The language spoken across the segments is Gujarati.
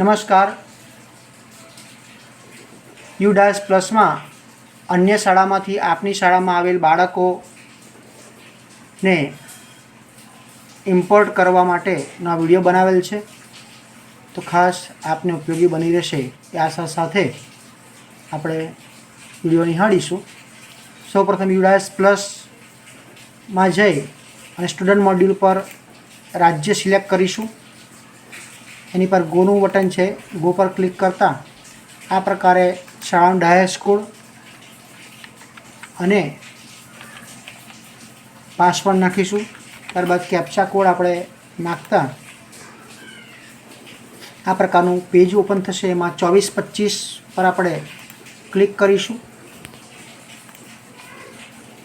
નમસ્કાર. યુ ડાયસ પ્લસમાં અન્ય શાળામાંથી આપની શાળામાં આવેલ બાળકોને ઇમ્પોર્ટ કરવા માટેનો વીડિયો બનાવેલ છે. તો ખાસ આપને ઉપયોગી બની રહેશે એ આશા સાથે આપણે વીડિયો નિહાળીશું. સૌપ્રથમ યુડાયસ પ્લસમાં જઈ અને સ્ટુડન્ટ મોડ્યુલ પર રાજ્ય સિલેક્ટ કરીશું. એની પર ગોનું બટન છે, ગો પર ક્લિક કરતાં આ પ્રકારે ડાયર કોડ અને પાસવર્ડ નાખીશું. ત્યારબાદ કેપ્ચા કોડ આપણે નાખતા આ પ્રકારનું પેજ ઓપન થશે. એમાં ચોવીસ પચીસ પર આપણે ક્લિક કરીશું.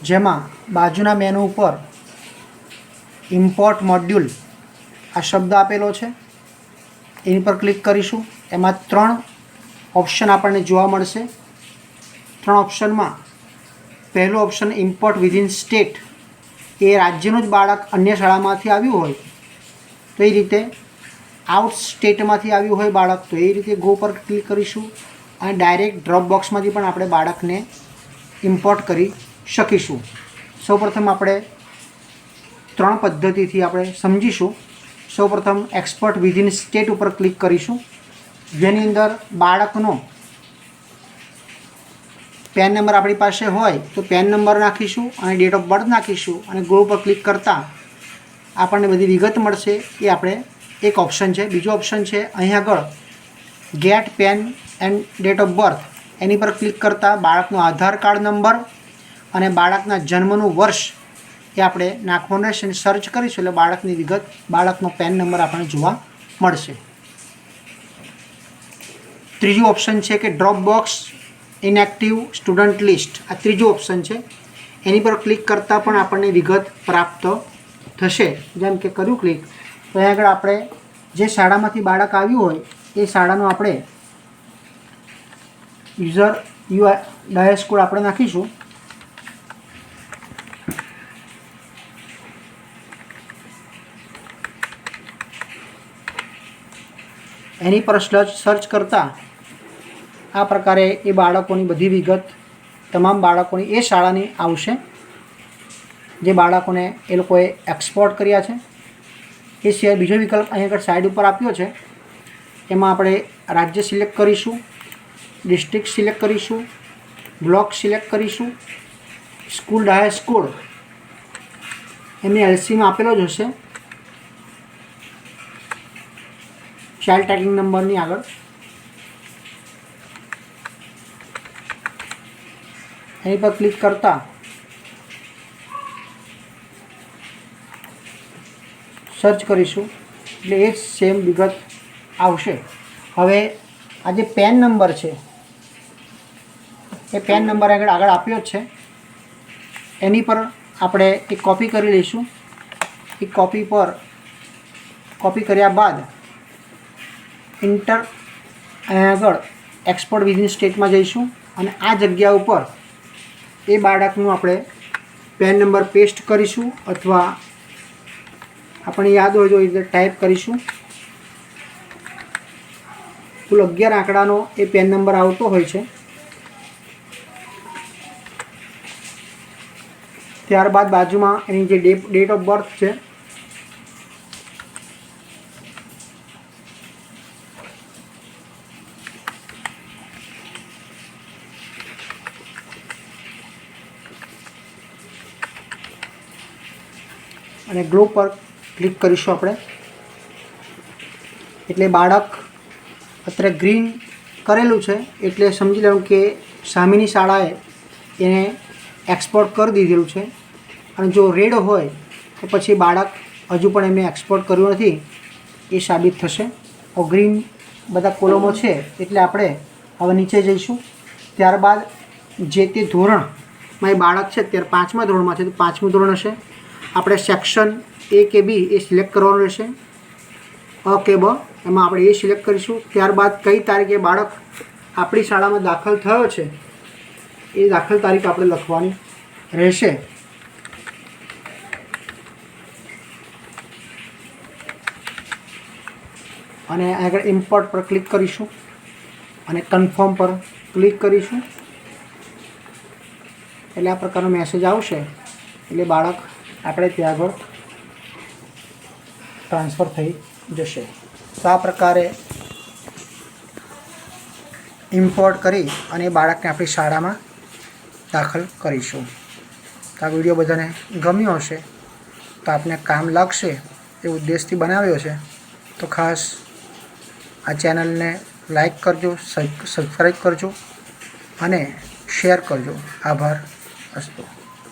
જેમાં બાજુના મેનુ ઉપર ઇમ્પોર્ટ મોડ્યુલ આ શબ્દ આપેલો છે. એની પર ક્લિક કરીશું. એમાં ત્રણ ઓપ્શન આપણને જોવા મળશે. ત્રણ ઓપ્શનમાં પહેલો ઓપ્શન ઇમ્પોર્ટ વિધિન સ્ટેટ એ રાજ્યનું જ બાળક અન્ય શાળામાંથી આવ્યું હોય, તો એ રીતે આઉટ સ્ટેટમાંથી આવ્યું હોય બાળક, તો એ રીતે ગો પર ક્લિક કરીશું અને ડાયરેક્ટ ડ્રોપ બોક્સમાંથી પણ આપણે બાળકને ઇમ્પોર્ટ કરી શકીશું. સૌપ્રથમ આપણે ત્રણ પદ્ધતિથી આપણે સમજીશું. સૌપ્રથમ એક્સપર્ટ વિધિન સ્ટેટ ઉપર ક્લિક કરીશું. જેની અંદર બાળકનો પેન નંબર આપણી પાસે હોય તો પેન નંબર નાખીશું અને ડેટ ઓફ બર્થ નાખીશું અને ગો પર ક્લિક કરતાં આપણને બધી વિગત મળશે. એ આપણે એક ઓપ્શન છે. બીજો ઓપ્શન છે, અહીં આગળ get PEN and date of birth એની પર ક્લિક કરતાં બાળકનો આધાર કાર્ડ નંબર અને બાળકના જન્મનું વર્ષ એ આપણે નાખવાનું રહેશે અને સર્ચ કરીશું એટલે બાળકની વિગત, બાળકનો પેન નંબર આપણને જોવા મળશે. ત્રીજું ઓપ્શન છે કે drop box inactive student list આ ત્રીજું ઓપ્શન છે. એની પર ક્લિક કરતાં પણ આપણને વિગત પ્રાપ્ત થશે. જેમ કે કર્યું ક્લિક તો અહીં આગળ આપણે જે શાળામાંથી બાળક આવ્યું હોય, એ શાળાનો આપણે યુઝર યુ ડાયસ કોડ આપણે નાખીશું. એની પર સર્ચ કરતાં આ પ્રકારે એ બાળકોની બધી વિગત, તમામ બાળકોની એ શાળાની આવશે, જે બાળકોને એ લોકોએ એક્સપોર્ટ કર્યા છે. એ સિવાય બીજો વિકલ્પ અહીં આગળ સાઈડ ઉપર આપ્યો છે. એમાં આપણે રાજ્ય સિલેક્ટ કરીશું ડિસ્ટ્રિક્ટ સિલેક્ટ કરીશું બ્લોક સિલેક્ટ કરીશું સ્કૂલ ડાયર સ્કૂલ એમની એલસીમાં આપેલો જ હશે. ચાઇલ્ડ ટ્રેકિંગ નંબરની આગળ. એની પર ક્લિક કરતા સર્ચ કરીશું. એટલે એ સેમ વિગત આવશે. હવે આ જે પેન નંબર છે, એ પેન નંબર આગળ આગળ આપ્યો છે. એની પર આપણે એક કોપી કરી લઈશું. એ કોપી પર કોપી કર્યા બાદ ઇન્ટર આગળ એક્સપોર્ટ વિધિન સ્ટેટમાં જઈશું અને આ જગ્યા ઉપર એ બાળકનું આપણે પેન નંબર પેસ્ટ કરીશું અથવા આપણે યાદ હોય તો એ રીતે ટાઈપ કરીશું. કુલ અગિયાર આંકડાનો એ પેન નંબર આવતો હોય છે. ત્યારબાદ બાજુમાં એની જે ડેટ ઓફ બર્થ છે અને ગ્લો પર ક્લિક કરીશું આપણે. એટલે બાળક અત્યારે ગ્રીન કરેલું છે, એટલે સમજી લેવું કે સામેની શાળાએ એને એક્સપોર્ટ કરી દીધેલું છે. અને જો રેડ હોય, તો પછી બાળક હજુ પણ એમને એક્સપોર્ટ કર્યું નથી, એ સાબિત થશે. ગ્રીન બધા કોલમો છે, એટલે આપણે હવે નીચે જઈશું. ત્યારબાદ જે તે ધોરણમાં એ બાળક છે, અત્યારે પાંચમા ધોરણમાં છે, તો પાંચમું ધોરણ હશે. આપણે સેક્શન એ કે બી એ સિલેક્ટ કરવાનું રહેશે. અ કે બ, એમાં આપણે એ સિલેક્ટ કરીશું. ત્યારબાદ કઈ તારીખે બાળક આપણી શાળામાં દાખલ થયો છે, એ દાખલ તારીખ આપણે લખવાની રહેશે. અને આગળ ઇમ્પોર્ટ પર ક્લિક કરીશું. અને કન્ફર્મ પર ક્લિક કરીશું. એટલે આ પ્રકારનો મેસેજ આવશે. એટલે બાળક આપણે ત્યાં આગળ ટ્રાન્સફર થઈ જશે. તો આ પ્રકારે ઇમ્પોર્ટ કરી અને બાળકને આપણી શાળામાં દાખલ કરીશું. તો આ વીડિયો બધાને ગમ્યો હશે, તો આપને કામ લાગશે એ ઉદ્દેશથી બનાવ્યો છે, તો ખાસ આ ચેનલને લાઈક કરજો સબસ્ક્રાઈબ કરજો અને શેર કરજો. આભાર અસ્તુ.